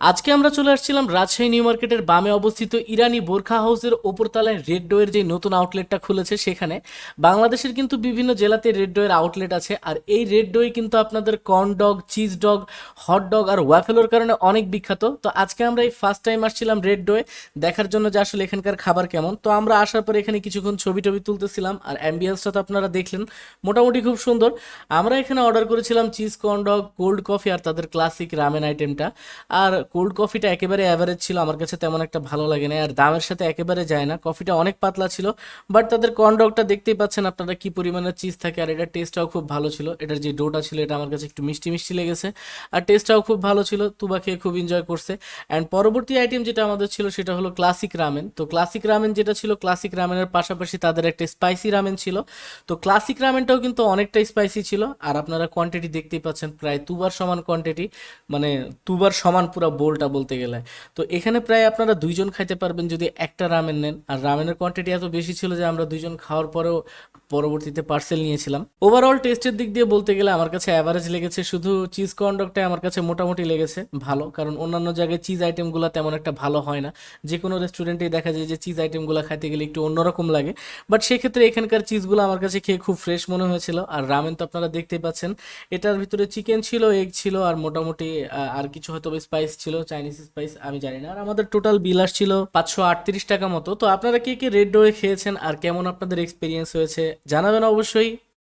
আজকে আমরা চলে আসছিলাম রাজশাহী নিউ মার্কেটের বামে অবস্থিত ইরানি বোরখা হাউসের ওপরতলায় রেড ডোয়ের যে নতুন আউটলেটটা খুলেছে সেখানে। বাংলাদেশের কিন্তু বিভিন্ন জেলাতে রেড ডোয়ের আউটলেট আছে, আর এই রেড ডোয়ে কিন্তু আপনাদের corn dog, cheese dog, hot dog আর ওয়াফেলোর কারণে অনেক বিখ্যাত। তো আজকে আমরা এই ফার্স্ট টাইম আসছিলাম রেড ডোয়ে, দেখার জন্য যে আসলে এখানকার খাবার কেমন। তো আমরা আসার পর এখানে কিছুক্ষণ ছবি টবি তুলতেছিলাম, আর অ্যাম্বিয়েন্সটা তো আপনারা দেখলেন, মোটামুটি খুব সুন্দর। আমরা এখানে অর্ডার করেছিলাম cheese corn dog, cold coffee আর তাদের ক্লাসিক রামেন আইটেমটা আর কোল্ড কফিটা একেবারে অ্যাভারেজ ছিল, আমার কাছে তেমন একটা ভালো লাগে না আর দামের সাথে একেবারে যায় না। কফিটা অনেক পাতলা ছিল বাট তাদের কর্ন ডগটা দেখতেই পাচ্ছেন আপনারা কি পরিমাণে চিজ থাকে, আর এটার টেস্টটাও খুব ভালো ছিল। এটার যে ডোটা ছিল, এটা আমার কাছে একটু মিষ্টি মিষ্টি লেগেছে। আর টেস্টটাও খুব ভালো ছিল, তুবা খেয়ে খুব এনজয় করছে। অ্যান্ড পরবর্তী আইটেম যেটা আমাদের ছিল, সেটা হলো ক্লাসিক রামেন তো ক্লাসিক রামেন যেটা ছিল ক্লাসিক রামেনের পাশাপাশি তাদের একটা স্পাইসি রামেন ছিল। তো ক্লাসিক রামেনটাও কিন্তু অনেকটা স্পাইসি ছিল। আর আপনারা কোয়ান্টিটি দেখতেই পাচ্ছেন, প্রায় তুবার সমান কোয়ান্টিটি মানে তুবার সমান পুরো বোলটা বলতে গেলে। তো এখানে প্রায় আপনারা দুইজন খাইতে পারবেন যদি একটা রামেন নেন। আর রামেনের কোয়ান্টিটি এত বেশি ছিল যে আমরা দুইজন খাওয়ার পরেও পরবর্তীতে পার্সেল নিয়েছিলাম। ওভারঅল টেস্টের দিক দিয়ে বলতে গেলে আমার কাছে অ্যাভারেজ লেগেছে। শুধু চিজ কর্নডকটাই আমার কাছে মোটামুটি লেগেছে ভালো। কারণ অন্যান্য জায়গায় চিজ আইটেমগুলো তেমন একটা ভালো হয় না। যে কোনো রেস্টুরেন্টেই দেখা যায় যে চিজ আইটেমগুলো খাইতে গেলে একটু অন্যরকম লাগে। বাট সেক্ষেত্রে এখানকার চিজগুলো আমার কাছে খেয়ে খুব ফ্রেশ মনে হয়েছিল। আর রামেন তো আপনারা দেখতেই পাচ্ছেন। এটার ভিতরে চিকেন ছিল এগ ছিল, আর মোটামুটি আর কিছু হয়তো স্পাইস ছিল চাইনিজ স্পাইস আমি জানি না। আর আমাদের টোটাল বিল আসছিল পাঁচশো আটত্রিশ টাকা মতো। তো আপনারা কে কে রেড ডোয়ে খেয়েছেন আর কেমন আপনাদের এক্সপিরিয়েন্স হয়েছে জানাবেন অবশ্যই।